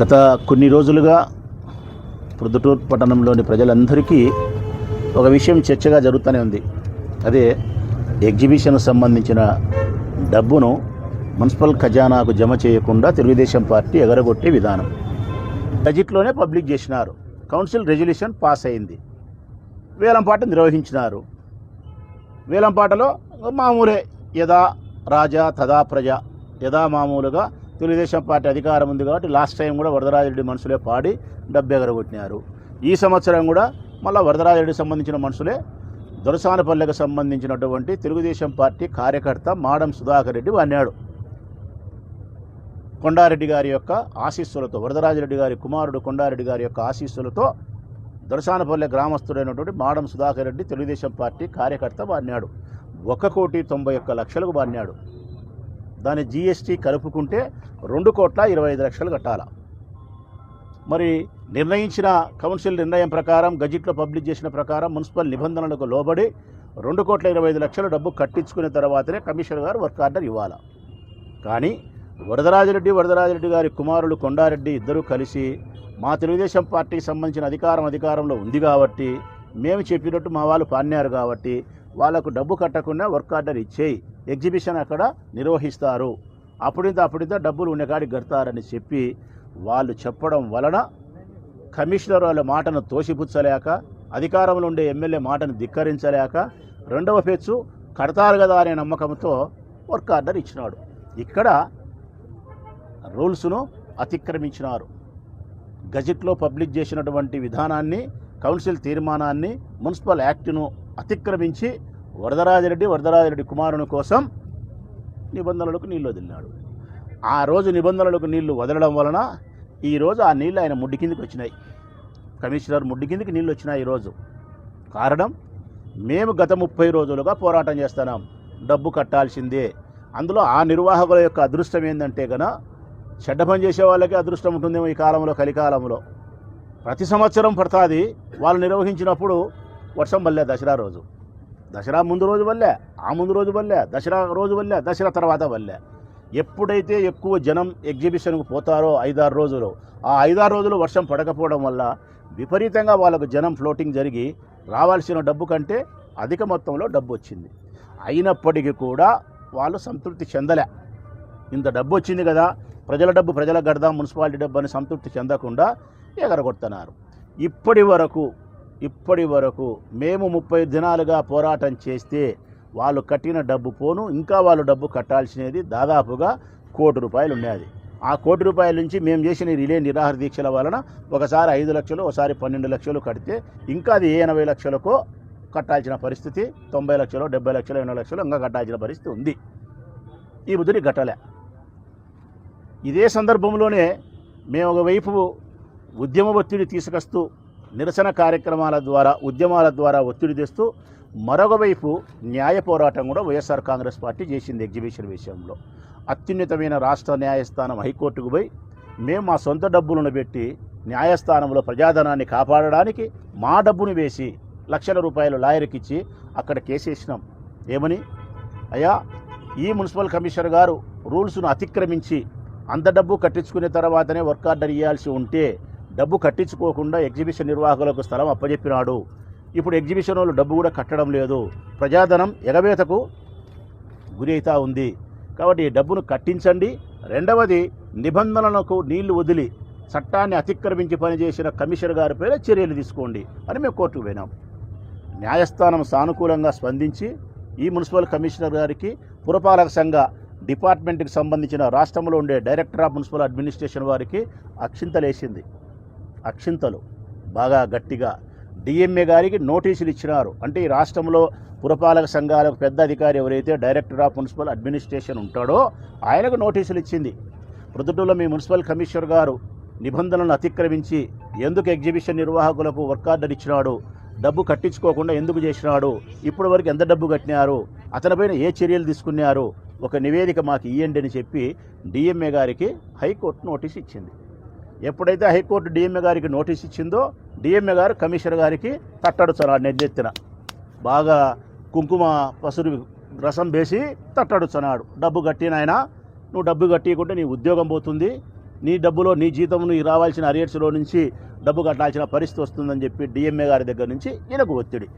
గత కొన్ని రోజులుగా ప్రొద్దుటూరు పట్టణంలోని ప్రజలందరికీ ఒక విషయం చర్చగా జరుగుతూనే ఉంది. అదే ఎగ్జిబిషన్ సంబంధించిన డబ్బును మున్సిపల్ ఖజానాకు జమ చేయకుండా తెలుగుదేశం పార్టీ ఎగరగొట్టే విధానం. బడ్జెట్లోనే పబ్లిక్ చేసినారు. కౌన్సిల్ రెజల్యూషన్ పాస్ అయింది. వేలంపాట నిర్వహించినారు. వేలంపాటలో మామూలే యథా రాజా తదా ప్రజ యథా మామూలుగా తెలుగుదేశం పార్టీ అధికారం ఉంది కాబట్టి లాస్ట్ టైం కూడా వరదరాజరెడ్డి మనుషులే పాడి డబ్బు ఎగరగొట్టినారు. ఈ సంవత్సరం కూడా మళ్ళీ వరదరాజరెడ్డికి సంబంధించిన మనుషులే దొరసానపల్లెకు సంబంధించినటువంటి తెలుగుదేశం పార్టీ కార్యకర్త మాడం సుధాకర్ రెడ్డి అన్నాడు. కొండారెడ్డి గారి యొక్క ఆశీస్సులతో వరదరాజరెడ్డి గారి కుమారుడు కొండారెడ్డి గారి యొక్క ఆశీస్సులతో దొరసానపల్లె గ్రామస్తుడైనటువంటి మాడం సుధాకర్ రెడ్డి తెలుగుదేశం పార్టీ కార్యకర్త బాన్నాడు ఒక కోటి తొంభై ఒక్క లక్షలకు బాన్నాడు దాని జీఎస్టీ కలుపుకుంటే రెండు కోట్ల ఇరవై ఐదు లక్షలు కట్టాల? మరి నిర్ణయించిన కౌన్సిల్ నిర్ణయం ప్రకారం గజెట్లో పబ్లిష్ చేసిన ప్రకారం మున్సిపల్ నిబంధనలకు లోబడి రెండు కోట్ల ఇరవై ఐదు లక్షల డబ్బు కట్టించుకున్న తర్వాతనే కమిషనర్ గారు వర్క్ ఆర్డర్ ఇవ్వాలి? కానీ వరదరాజరెడ్డి వరదరాజరెడ్డి గారి కుమారుడు కొండారెడ్డి ఇద్దరూ కలిసి మా తెలుగుదేశం పార్టీకి సంబంధించిన అధికారం అధికారంలో ఉంది కాబట్టి మేము చెప్పినట్టు మా వాళ్ళు పాన్నారు కాబట్టి వాళ్ళకు డబ్బు కట్టకుండా వర్క్ ఆర్డర్ ఇచ్చేయి. ఎగ్జిబిషన్ అక్కడ నిర్వహిస్తారు. అప్పుడింత అప్పుడింత డబ్బులు ఉన్నకాడికి కడతారని చెప్పి వాళ్ళు చెప్పడం వలన కమిషనర్ వాళ్ళ మాటను తోసిపుచ్చలేక అధికారంలో ఉండే ఎమ్మెల్యే మాటను ధిక్కరించలేక రెండవ పెచ్చు కడతారు కదా అనే నమ్మకంతో వర్క్ ఆర్డర్ ఇచ్చినాడు. ఇక్కడ రూల్స్ను అతిక్రమించినారు. గజెట్లో పబ్లిక్ చేసినటువంటి విధానాన్ని కౌన్సిల్ తీర్మానాన్ని మున్సిపల్ యాక్ట్ను అతిక్రమించి వరదరాజరెడ్డి వరదరాజరెడ్డి కుమారుని కోసం నిబంధనలకు నీళ్ళు వదిలినాడు. ఆ రోజు నిబంధనలకు నీళ్ళు వదలడం వలన ఈరోజు ఆ నీళ్ళు ఆయన ముడ్డి కిందికి వచ్చినాయి. కమిషనర్ ముడ్డి కిందికి నీళ్ళు వచ్చినాయి ఈరోజు కారణం మేము గత ముప్పై రోజులుగా పోరాటం చేస్తున్నాం. డబ్బు కట్టాల్సిందే. అందులో ఆ నిర్వాహకుల యొక్క అదృష్టం ఏంటంటే గన చెడ్డ పని చేసే వాళ్ళకి అదృష్టం ఉంటుందేమో ఈ కాలంలో కలికాలంలో. ప్రతి సంవత్సరం పడుతుంది. వాళ్ళు నిర్వహించినప్పుడు వర్షం వల్లే దసరా రోజు. దసరా ముందు రోజు వల్లే ఆ ముందు రోజు వల్లే దసరా రోజు వల్లే దసరా తర్వాత వల్లే. ఎప్పుడైతే ఎక్కువ జనం ఎగ్జిబిషన్కు పోతారో ఐదారు రోజులు ఆ ఐదారు రోజులు వర్షం పడకపోవడం వల్ల విపరీతంగా వాళ్ళకు జనం ఫ్లోటింగ్ జరిగి రావాల్సిన డబ్బు కంటే అధిక మొత్తంలో డబ్బు వచ్చింది. అయినప్పటికీ కూడా వాళ్ళు సంతృప్తి చెందలే. ఇంత డబ్బు వచ్చింది కదా ప్రజల డబ్బు ప్రజలకు కడదాం మున్సిపాలిటీ డబ్బు అని సంతృప్తి చెందకుండా ఎగరగొడుతున్నారు. ఇప్పటి వరకు ఇప్పటి వరకు మేము ముప్పై దినాలుగా పోరాటం చేస్తే వాళ్ళు కట్టిన డబ్బు పోను ఇంకా వాళ్ళు డబ్బు కట్టాల్సినది దాదాపుగా కోటి రూపాయలు ఉండేది. ఆ కోటి రూపాయల నుంచి మేము చేసిన రిలే నిరాహార దీక్షల వలన ఒకసారి ఐదు లక్షలు ఒకసారి పన్నెండు లక్షలు కడితే ఇంకా అది ఎనభై లక్షలకో కట్టాల్సిన పరిస్థితి తొంభై లక్షలు డెబ్బై లక్షలు ఎనభై లక్షలు ఇంకా కట్టాల్సిన పరిస్థితి ఉంది. ఈ బుద్ధుడి గట్టలే ఇదే సందర్భంలోనే మేము ఒకవైపు ఉద్యమ ఒత్తిడి తీసుకొస్తూ నిరసన కార్యక్రమాల ద్వారా ఉద్యమాల ద్వారా ఒత్తిడి తెస్తూ మరొక వైపు న్యాయ పోరాటం కూడా వైఎస్ఆర్ కాంగ్రెస్ పార్టీ చేసింది ఎగ్జిబిషన్ విషయంలో. అత్యున్నతమైన రాష్ట్ర న్యాయస్థానం హైకోర్టుకు పోయి మేము మా సొంత డబ్బులను పెట్టి న్యాయస్థానంలో ప్రజాధనాన్ని కాపాడడానికి మా డబ్బును వేసి లక్షల రూపాయలు లాయర్కి ఇచ్చి అక్కడ కేసేసినాం. ఏమని? అయ్యా ఈ మున్సిపల్ కమిషనర్ గారు రూల్స్ను అతిక్రమించి అంత డబ్బు కట్టించుకునే తర్వాతనే వర్క్ ఆర్డర్ ఇవ్వాల్సి ఉంటే డబ్బు కట్టించుకోకుండా ఎగ్జిబిషన్ నిర్వాహకులకు స్థలం అప్పజెప్పినాడు. ఇప్పుడు ఎగ్జిబిషన్ వాళ్ళు డబ్బు కూడా కట్టడం లేదు. ప్రజాధనం ఎగవేతకు గురి అవుతా ఉంది. కాబట్టి ఈ డబ్బును కట్టించండి. రెండవది నిబంధనలకు నీళ్ళు వదిలి చట్టాన్ని అతిక్రమించి పనిచేసిన కమిషనర్ గారి పేరే చర్యలు తీసుకోండి అని మేము కోర్టుకు పోయినాం. న్యాయస్థానం సానుకూలంగా స్పందించి ఈ మున్సిపల్ కమిషనర్ గారికి పురపాలక సంఘ డిపార్ట్మెంట్కి సంబంధించిన రాష్ట్రంలో ఉండే డైరెక్టర్ ఆఫ్ మున్సిపల్ అడ్మినిస్ట్రేషన్ వారికి అక్షింతలేసింది. అక్షింతలు. బాగా గట్టిగా డిఎంఏ గారికి నోటీసులు ఇచ్చినారు. అంటే ఈ రాష్ట్రంలో పురపాలక సంఘాలకు పెద్ద అధికారి ఎవరైతే డైరెక్టర్ ఆఫ్ మున్సిపల్ అడ్మినిస్ట్రేషన్ ఉంటాడో ఆయనకు నోటీసులు ఇచ్చింది. ప్రొద్దుటూరులో మీ మున్సిపల్ కమిషనర్ గారు నిబంధనలను అతిక్రమించి ఎందుకు ఎగ్జిబిషన్ నిర్వాహకులకు వర్క్ ఆర్డర్ ఇచ్చినాడు? డబ్బు కట్టించుకోకుండా ఎందుకు చేసినాడు? ఇప్పటి వరకు ఎంత డబ్బు కట్టినారు? అతనిపైన ఏ చర్యలు తీసుకున్నారు? ఒక నివేదిక మాకు ఇయ్యండి అని చెప్పి డిఎంఏ గారికి హైకోర్టు నోటీస్ ఇచ్చింది. ఎప్పుడైతే హైకోర్టు డిఎంఏ గారికి నోటీస్ ఇచ్చిందో డిఎంఏ గారు కమిషనర్ గారికి తట్టడుచున్నాడు నెద్దెత్తిన బాగా కుంకుమ పసురు రసం వేసి తట్టడుచున్నాడు డబ్బు కట్టినాయన నువ్వు డబ్బు కట్టియకుంటే నీ ఉద్యోగం పోతుంది. నీ డబ్బులో నీ జీతం నీ రావాల్సిన అరియర్స్లో నుంచి డబ్బు కట్టాల్సిన పరిస్థితి వస్తుందని చెప్పి డిఎంఏ గారి దగ్గర నుంచి ఈయనకు ఒత్తిడి.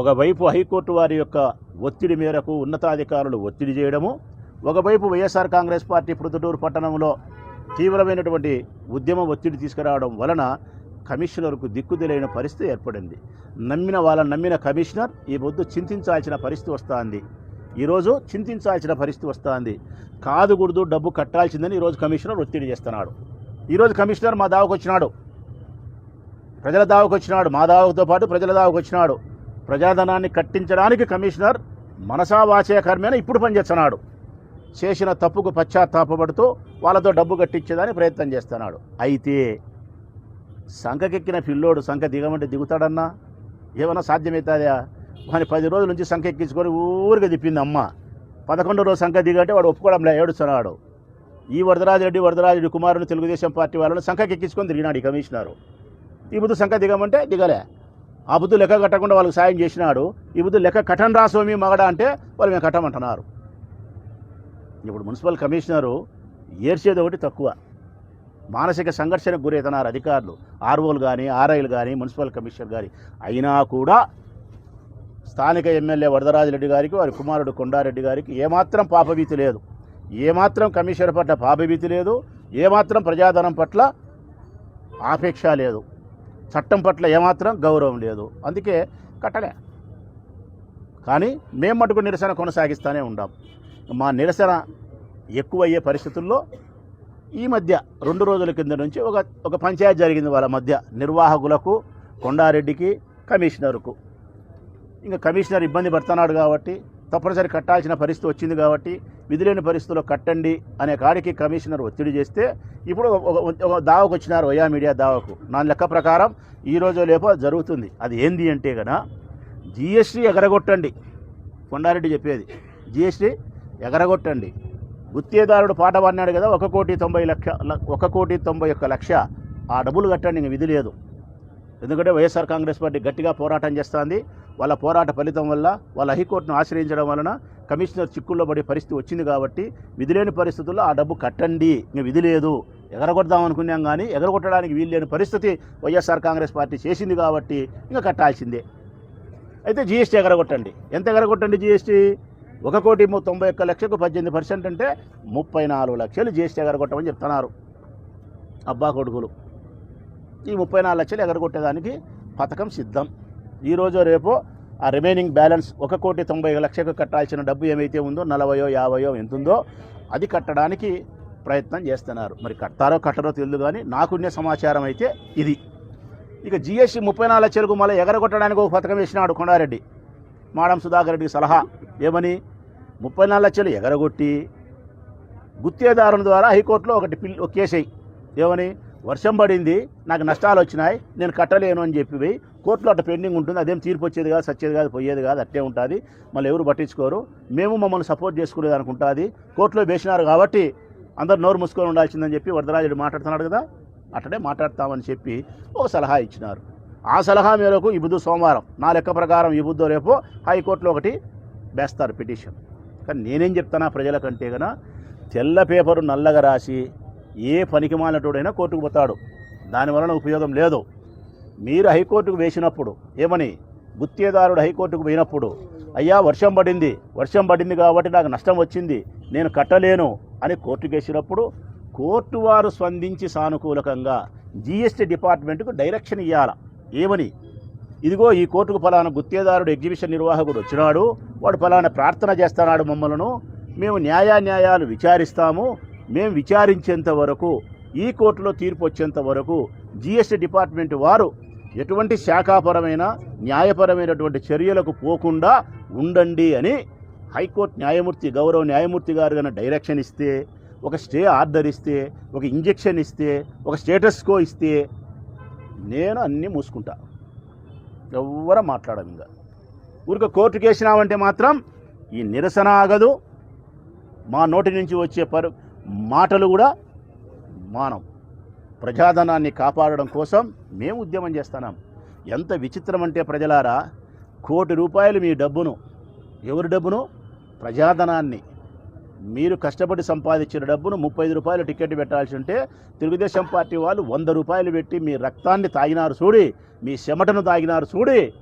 ఒకవైపు హైకోర్టు వారి యొక్క ఒత్తిడి మేరకు ఉన్నతాధికారులు ఒత్తిడి చేయడము ఒకవైపు వైఎస్ఆర్ కాంగ్రెస్ పార్టీ ప్రొద్దుటూరు పట్టణంలో తీవ్రమైనటువంటి ఉద్యమ ఒత్తిడి తీసుకురావడం వలన కమిషనర్కు దిక్కుదిలైన పరిస్థితి ఏర్పడింది. నమ్మిన వాళ్ళని నమ్మిన కమిషనర్ ఈ పొద్దు చింతించాల్సిన పరిస్థితి వస్తుంది. ఈరోజు చింతించాల్సిన పరిస్థితి వస్తుంది. కాదు డబ్బు కట్టాల్సిందని ఈరోజు కమిషనర్ ఒత్తిడి చేస్తున్నాడు. ఈరోజు కమిషనర్ మా దావకు వచ్చినాడు. ప్రజల దావకు వచ్చినాడు. మా దావకుతో పాటు ప్రజల దావకు వచ్చినాడు. ప్రజాధనాన్ని కట్టించడానికి కమిషనర్ మనసా వాచయ కర్మేన ఇప్పుడు పనిచేస్తున్నాడు. చేసిన తప్పుకు పశ్చాత్తాపడుతూ వాళ్ళతో డబ్బు కట్టించేదాన్ని ప్రయత్నం చేస్తున్నాడు. అయితే సంఖకెక్కిన పిల్లోడు సంఖ దిగమంటే దిగుతాడన్నా? ఏమన్నా సాధ్యమవుతుందా వాని పది రోజుల నుంచి సంఖ ఎక్కించుకొని ఊరిగా తిప్పింది అమ్మ పదకొండో రోజు సంఖ దిగంటే వాడు ఒప్పుకోవడంలే ఏడుస్తున్నాడు. ఈ వరదరాజరెడ్డి వరదరాజరెడ్డి కుమారుని తెలుగుదేశం పార్టీ వాళ్ళని సంఖకి ఎక్కించుకొని తిరిగినాడు ఈ కమిషనరు. ఈ బుద్ధు సంఖ దిగమంటే దిగలే. ఆ బుద్ధు లెక్క కట్టకుండా వాళ్ళకి సాయం చేసినాడు. ఈ బుద్ధు లెక్క కట్టం రాసోమి మగడ అంటే వాళ్ళు మేము కట్టమంటున్నారు. ఇప్పుడు మున్సిపల్ కమిషనరు ఏర్చేది ఒకటి తక్కువ. మానసిక సంఘర్షణకు గురవుతున్నారు అధికారులు. ఆర్ఓలు కానీ ఆర్ఐలు కానీ మున్సిపల్ కమిషనర్ కానీ అయినా కూడా స్థానిక ఎమ్మెల్యే వరదరాజరెడ్డి గారికి వారి కుమారుడు కొండారెడ్డి గారికి ఏమాత్రం పాపభీతి లేదు. ఏమాత్రం కమిషనర్ పట్ల పాపభీతి లేదు. ఏమాత్రం ప్రజాధనం పట్ల ఆపేక్ష లేదు. చట్టం పట్ల ఏమాత్రం గౌరవం లేదు. అందుకే కట్టలే. కానీ మేము మటుకు నిరసన కొనసాగిస్తూనే ఉండాం. మా నిరసన ఎక్కువయ్యే పరిస్థితుల్లో ఈ మధ్య రెండు రోజుల కింద నుంచి ఒక ఒక పంచాయతీ జరిగింది వాళ్ళ మధ్య నిర్వాహకులకు కొండారెడ్డికి కమిషనర్కు. ఇంకా కమిషనర్ ఇబ్బంది పడుతున్నాడు కాబట్టి తప్పనిసరి కట్టాల్సిన పరిస్థితి వచ్చింది కాబట్టి విధులేని పరిస్థితుల్లో కట్టండి అనే కాడికి కమిషనర్ ఒత్తిడి చేస్తే ఇప్పుడు ఒక- దావకు వచ్చినారు వయా మీడియా దావకు. నా లెక్క ప్రకారం ఈ రోజు లేపో జరుగుతుంది. అది ఏంది అంటే కదా జిఎస్టీ ఎగరగొట్టండి. కొండారెడ్డి చెప్పేది జిఎస్టీ ఎగరగొట్టండి. గుత్తేదారుడు పాట పాడినాడు కదా ఒక కోటి తొంభై లక్ష ల- ఒక కోటి తొంభై ఒక్క లక్ష ఆ డబ్బులు కట్టండి ఇంక విధి లేదు. ఎందుకంటే వైఎస్ఆర్ కాంగ్రెస్ పార్టీ గట్టిగా పోరాటం చేస్తుంది. వాళ్ళ పోరాట ఫలితం వల్ల వాళ్ళ హైకోర్టును ఆశ్రయించడం వలన కమిషనర్ చిక్కుల్లో పడే పరిస్థితి వచ్చింది కాబట్టి విధి లేని పరిస్థితుల్లో ఆ డబ్బు కట్టండి ఇంక విధి లేదు. ఎగరగొడదాం అనుకున్నాం కానీ ఎగరగొట్టడానికి వీలు లేని పరిస్థితి వైఎస్ఆర్ కాంగ్రెస్ పార్టీ చేసింది కాబట్టి ఇంకా కట్టాల్సిందే. అయితే జీఎస్టీ ఎగరగొట్టండి. ఎంత ఎగరగొట్టండి జీఎస్టీ ఒక కోటి ము- తొంభై ఒక్క లక్షకు పద్దెనిమిది పర్సెంట్ అంటే ముప్పై నాలుగు లక్షలు జీఎస్టీ ఎగరగొట్టమని చెప్తున్నారు. అబ్బా కొడుకులు. ఈ ముప్పై నాలుగు లక్షలు ఎగరగొట్టేదానికి పథకం సిద్ధం. ఈరోజు రేపు ఆ రిమైనింగ్ బ్యాలెన్స్ ఒక కోటి తొంభై లక్షకు కట్టాల్సిన డబ్బు ఏమైతే ఉందో నలభయో యాభయో ఎంత ఉందో అది కట్టడానికి ప్రయత్నం చేస్తున్నారు. మరి కట్టారో కట్టరో తెలియదు కానీ నాకున్న సమాచారం అయితే ఇది. ఇక జిఎస్టీ ముప్పై నాలుగు లక్షలకు మళ్ళీ ఎగరగొట్టడానికి ఒక పథకం వేసినాడు కొండారెడ్డి. మాడం సుధాకర్ రెడ్డికి సలహా ఏమని? ముప్పై నాలుగు లక్షలు ఎగరగొట్టి గుత్తేదారుని ద్వారా హైకోర్టులో ఒకటి పిల్ ఒక కేసు ఏమని? వర్షం పడింది నాకు నష్టాలు వచ్చినాయి నేను కట్టలేను అని చెప్పి కోర్టులో అట్ట పెండింగ్ ఉంటుంది అదేం తీర్పు వచ్చేది కాదు సచ్చేది కాదు పోయేది కాదు అట్టే ఉంటుంది. మళ్ళీ ఎవరు పట్టించుకోరు. మేము మమ్మల్ని సపోర్ట్ చేసుకునేది అనుకుంటుంది కోర్టులో వేసినారు కాబట్టి అందరు నోరు మూసుకొని ఉండాల్సిందని చెప్పి వరదరాజుడు మాట్లాడుతున్నాడు కదా అట్టనే మాట్లాడతామని చెప్పి ఒక సలహా ఇచ్చినారు. ఆ సలహా మేరకు ఈ బుద్ధు సోమవారం. నా లెక్క ప్రకారం ఈ బుద్ధు రేపు హైకోర్టులో ఒకటి వేస్తారు పిటిషన్. కానీ నేనేం చెప్తానా ప్రజలకంటే కన్నా తెల్ల పేపరు నల్లగా రాసి ఏ పనికి మాలినటోడైనా కోర్టుకు పోతాడు. దానివలన ఉపయోగం లేదు. మీరు హైకోర్టుకు వేసినప్పుడు ఏమని? గుత్తేదారుడు హైకోర్టుకు పోయినప్పుడు అయ్యా వర్షం పడింది వర్షం పడింది కాబట్టి నాకు నష్టం వచ్చింది నేను కట్టలేను అని కోర్టుకు వేసినప్పుడు కోర్టు వారు స్పందించి సానుకూలకంగా జిఎస్టీ డిపార్ట్మెంట్కు డైరెక్షన్ ఇవ్వాల ఏమని? ఇదిగో ఈ కోర్టుకు ఫలానా గుత్తేదారుడు ఎగ్జిబిషన్ నిర్వాహకుడు వచ్చినాడు వాడు ఫలానా ప్రార్థన చేస్తున్నాడు మమ్మలను మేము న్యాయాన్యాయాలు విచారిస్తాము మేము విచారించేంత వరకు ఈ కోర్టులో తీర్పు వచ్చేంత వరకు జిఎస్టీ డిపార్ట్మెంట్ వారు ఎటువంటి శాఖాపరమైన న్యాయపరమైనటువంటి చర్యలకు పోకుండా ఉండండి అని హైకోర్టు న్యాయమూర్తి గౌరవ న్యాయమూర్తి గారు కనుక డైరెక్షన్ ఇస్తే ఒక స్టే ఆర్డర్ ఇస్తే ఒక ఇంజెక్షన్ ఇస్తే ఒక స్టేటస్కో ఇస్తే నేను అన్నీ మూసుకుంటా. ఎవ్వరం మాట్లాడము ఇంకా ఊరిక కోర్టుకు వేసినామంటే మాత్రం ఈ నిరసన ఆగదు. మా నోటి నుంచి వచ్చే పరు మాటలు కూడా మానం. ప్రజాధనాన్ని కాపాడడం కోసం మేము ఉద్యమం చేస్తున్నాం. ఎంత విచిత్రం అంటే ప్రజలారా కోటి రూపాయలు మీ డబ్బును ఎవరి డబ్బును? ప్రజాధనాన్ని. మీరు కష్టపడి సంపాదించిన డబ్బును ముప్పై ఐదు రూపాయలు టికెట్ పెట్టాల్సి ఉంటే తెలుగుదేశం పార్టీ వాళ్ళు వంద రూపాయలు పెట్టి మీ రక్తాన్ని తాగినారు చూడి మీ చెమటను తాగినారు చూడి.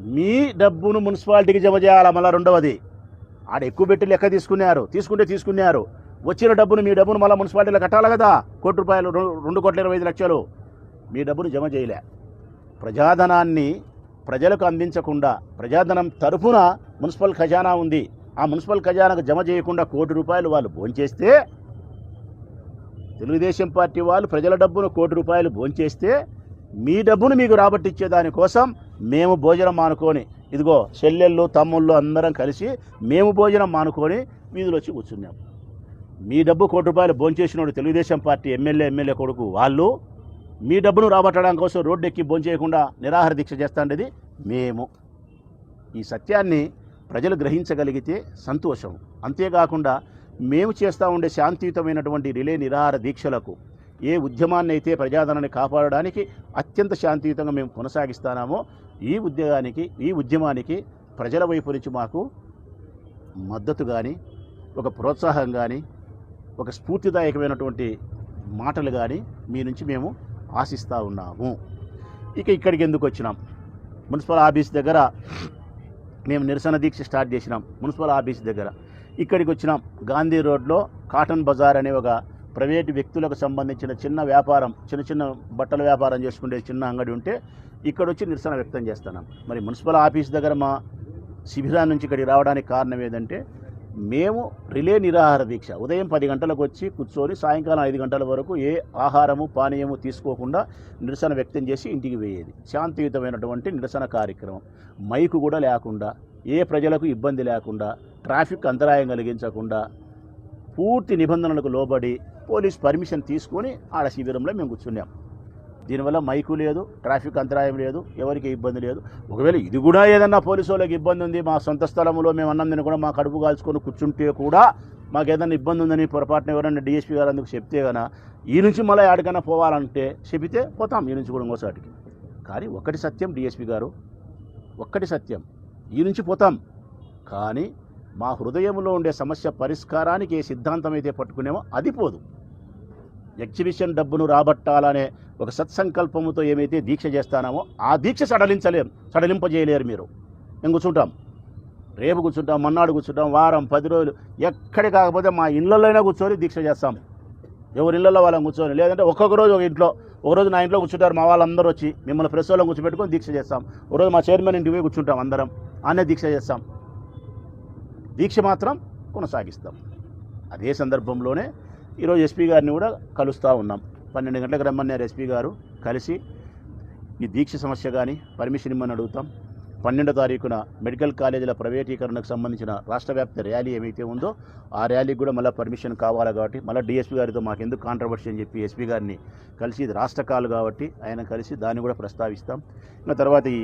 మీ డబ్బును మున్సిపాలిటీకి జమ చేయాలా మళ్ళీ రెండవది? ఆడ ఎక్కువ పెట్టి లెక్క తీసుకున్నారు తీసుకుంటే తీసుకున్నారు. వచ్చిన డబ్బును మీ డబ్బును మళ్ళీ మున్సిపాలిటీలో కట్టాలి కదా? కోటి రూపాయలు రెండు- రెండు కోట్ల ఇరవై ఐదు లక్షలు. మీ డబ్బును జమ చేయలే. ప్రజాధనాన్ని ప్రజలకు అందించకుండా ప్రజాధనం తరఫున మున్సిపల్ ఖజానా ఉంది. ఆ మున్సిపల్ ఖజానాకు జమ చేయకుండా కోటి రూపాయలు వాళ్ళు భోంచేస్తే తెలుగుదేశం పార్టీ వాళ్ళు ప్రజల డబ్బును కోటి రూపాయలు భోంచేస్తే మీ డబ్బును మీకు రాబట్టించే దానికోసం మేము భోజనం మానుకొని ఇదిగో చెల్లెళ్ళు తమ్ముళ్ళు అందరం కలిసి మేము భోజనం మానుకొని వీధిలో వచ్చి కూర్చున్నాం. మీ డబ్బు కోటి రూపాయలు భోంచేసినోడు తెలుగుదేశం పార్టీ ఎమ్మెల్యే ఎమ్మెల్యే కొడుకు వాళ్ళు మీ డబ్బును రాబట్టడం కోసం రోడ్డు ఎక్కి భోంచేయకుండా నిరాహార దీక్ష చేస్తాండేది మేము. ఈ సత్యాన్ని ప్రజలు గ్రహించగలిగితే సంతోషం. అంతేకాకుండా మేము చేస్తూ ఉండే శాంతియుతమైనటువంటి రిలే నిరాహార దీక్షలకు ఏ ఉద్యమాన్ని అయితే ప్రజాధనాన్ని కాపాడడానికి అత్యంత శాంతియుతంగా మేము కొనసాగిస్తున్నామో ఈ ఉద్యోగానికి ఈ ఉద్యమానికి ప్రజల వైపు నుంచి మాకు మద్దతు కానీ ఒక ప్రోత్సాహం కానీ ఒక స్ఫూర్తిదాయకమైనటువంటి మాటలు కానీ మీ నుంచి మేము ఆశిస్తూ ఉన్నాము. ఇక ఇక్కడికి ఎందుకు వచ్చినాం? మున్సిపల్ ఆఫీస్ దగ్గర మేము నిరసన దీక్ష స్టార్ట్ చేసినాం మున్సిపల్ ఆఫీస్ దగ్గర. ఇక్కడికి వచ్చినాం. గాంధీ రోడ్లో కాటన్ బజార్ అనే ఒక ప్రైవేటు వ్యక్తులకు సంబంధించిన చిన్న వ్యాపారం చిన్న చిన్న బట్టల వ్యాపారం చేసుకునే చిన్న అంగడి ఉంటే ఇక్కడ వచ్చి నిరసన వ్యక్తం చేస్తున్నాం. మరి మున్సిపల్ ఆఫీస్ దగ్గర మా శిబిరా నుంచి ఇక్కడికి రావడానికి కారణం ఏదంటే మేము రిలే నిరాహార దీక్ష. ఉదయం పది గంటలకు వచ్చి కూర్చొని సాయంకాలం ఐదు గంటల వరకు ఏ ఆహారము పానీయము తీసుకోకుండా నిరసన వ్యక్తం చేసి ఇంటికి వేయేది శాంతియుతమైనటువంటి నిరసన కార్యక్రమం. మైకు కూడా లేకుండా ఏ ప్రజలకు ఇబ్బంది లేకుండా ట్రాఫిక్ అంతరాయం కలిగించకుండా పూర్తి నిబంధనలకు లోబడి పోలీస్ పర్మిషన్ తీసుకొని ఆడ శిబిరంలో మేము కూర్చున్నాం. దీనివల్ల మైకు లేదు ట్రాఫిక్ అంతరాయం లేదు ఎవరికి ఇబ్బంది లేదు. ఒకవేళ ఇది కూడా ఏదన్నా పోలీసు వాళ్ళకి ఇబ్బంది ఉంది మా సొంత స్థలంలో మేము అన్నం తినకుండా మా కడుపు కాల్చుకొని కూర్చుంటే కూడా మాకు ఏదైనా ఇబ్బంది ఉందని పొరపాటున ఎవరైనా డిఎస్పీ గారు అందుకు చెప్తే గన ఈ నుంచి మళ్ళీ ఎక్కడికైనా పోవాలంటే చెబితే పోతాం ఈ నుంచి కూడా ఇంకోసాటికి కానీ ఒకటి సత్యం డిఎస్పీ గారు ఒక్కటి సత్యం ఈ నుంచి పోతాం. కానీ మా హృదయంలో ఉండే సమస్య పరిష్కారానికి ఏ సిద్ధాంతం అయితే పట్టుకునేమో అది పోదు. ఎగ్జిబిషన్ డబ్బును రాబట్టాలనే ఒక సత్సంకల్పముతో ఏమైతే దీక్ష చేస్తానామో ఆ దీక్ష సడలించలేం సడలింపజేయలేరు మీరు. మేము కూర్చుంటాం. రేపు కూర్చుంటాం మన్నాడు కూర్చుంటాం వారం పది రోజులు ఎక్కడి కాకపోతే మా ఇళ్ళలోనే కూర్చొని దీక్ష చేస్తాం. ఎవరి ఇళ్ళలో వాళ్ళని కూర్చొని లేదంటే ఒక్కొక్క రోజు ఒక ఇంట్లో ఒక రోజు నా ఇంట్లో కూర్చుంటారు మా వాళ్ళందరూ వచ్చి మిమ్మల్ని ప్రెస్ వాళ్ళని కూర్చోబెట్టుకొని దీక్ష చేస్తాం. ఒక రోజు మా చైర్మన్ ఇంటికి పోయి కూర్చుంటాం అందరం ఆనే దీక్ష చేస్తాం. దీక్ష మాత్రం కొనసాగిస్తాం. అదే సందర్భంలోనే ఈరోజు ఎస్పీ గారిని కూడా కలుస్తూ ఉన్నాం. పన్నెండు గంటలకు రమ్మన్నారు ఎస్పీ గారు. కలిసి ఈ దీక్ష సమస్య కానీ పర్మిషన్ ఇమ్మని అడుగుతాం. పన్నెండో తారీఖున మెడికల్ కాలేజీల ప్రైవేటీకరణకు సంబంధించిన రాష్ట్ర వ్యాప్త ర్యాలీ ఏమైతే ఉందో ఆ ర్యాలీకి కూడా మళ్ళీ పర్మిషన్ కావాలి కాబట్టి మళ్ళీ డిఎస్పీ గారితో మాకు ఎందుకు కాంట్రవర్సీ అని చెప్పి ఎస్పీ గారిని కలిసి ఇది రాష్ట్ర కాలు కాబట్టి ఆయన కలిసి దాన్ని కూడా ప్రస్తావిస్తాం. ఇంకా తర్వాత ఈ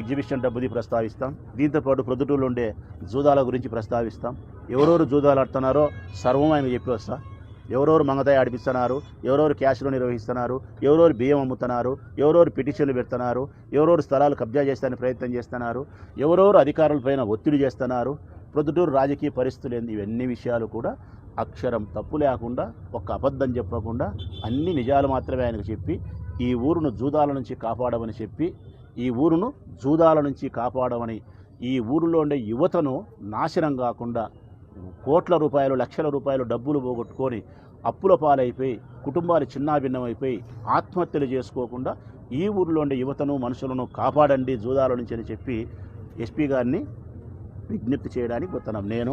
ఎగ్జిబిషన్ డబ్బుది ప్రస్తావిస్తాం. దీంతోపాటు ప్రొద్దుటూరులో ఉండే జూదాల గురించి ప్రస్తావిస్తాం. ఎవరెవరు జూదాలు ఆడుతున్నారో సర్వం ఆయన చెప్పి వస్తా. ఎవరెవరు మంగతాయి ఆడిపిస్తున్నారు ఎవరెవరు క్యాష్లో నిర్వహిస్తున్నారు ఎవరెవరు బియ్యం అమ్ముతున్నారు ఎవరెవరు పిటిషన్లు పెడుతున్నారు ఎవరెవరు స్థలాలు కబ్జా చేస్తానికి ప్రయత్నం చేస్తున్నారు ఎవరెవరు అధికారులపైన ఒత్తిడి చేస్తున్నారు ప్రొద్దుటూరు రాజకీయ పరిస్థితులు ఏంది? ఇవన్నీ విషయాలు కూడా అక్షరం తప్పు లేకుండా ఒక్క అబద్ధం చెప్పకుండా అన్ని నిజాలు మాత్రమే ఆయనకు చెప్పి ఈ ఊరును జూదాల నుంచి కాపాడమని చెప్పి ఈ ఊరును జూదాల నుంచి కాపాడమని ఈ ఊరిలో ఉండే యువతను నాశనం కాకుండా కోట్ల రూపాయలు లక్షల రూపాయలు డబ్బులు పోగొట్టుకొని అప్పుల పాలైపోయి కుటుంబాలు చిన్నాభిన్నమైపోయి ఆత్మహత్యలు చేసుకోకుండా ఈ ఊరిలో ఉండే యువతను మనుషులను కాపాడండి జూదాల నుంచి అని చెప్పి ఎస్పీ గారిని విజ్ఞప్తి చేయడానికి పోతున్నాం. నేను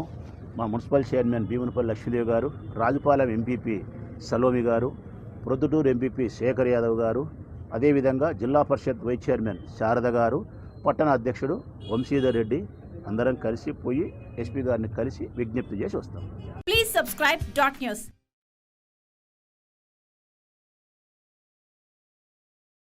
మా మున్సిపల్ చైర్మన్ భీమునిపల్లి లక్ష్మీదేవి గారు రాజుపాలెం ఎంపీపీ సలోమి గారు ప్రొద్దుటూరు ఎంపీపీ శేఖర్ యాదవ్ గారు అదేవిధంగా జిల్లా పరిషత్ వైస్ చైర్మన్ శారద గారు పట్టణ అధ్యక్షుడు వంశీధర్ రెడ్డి అందరం కలిసి పోయి ఎస్పీ గారిని కలిసి విజ్ఞప్తి చేసి వస్తాం. Please subscribe dot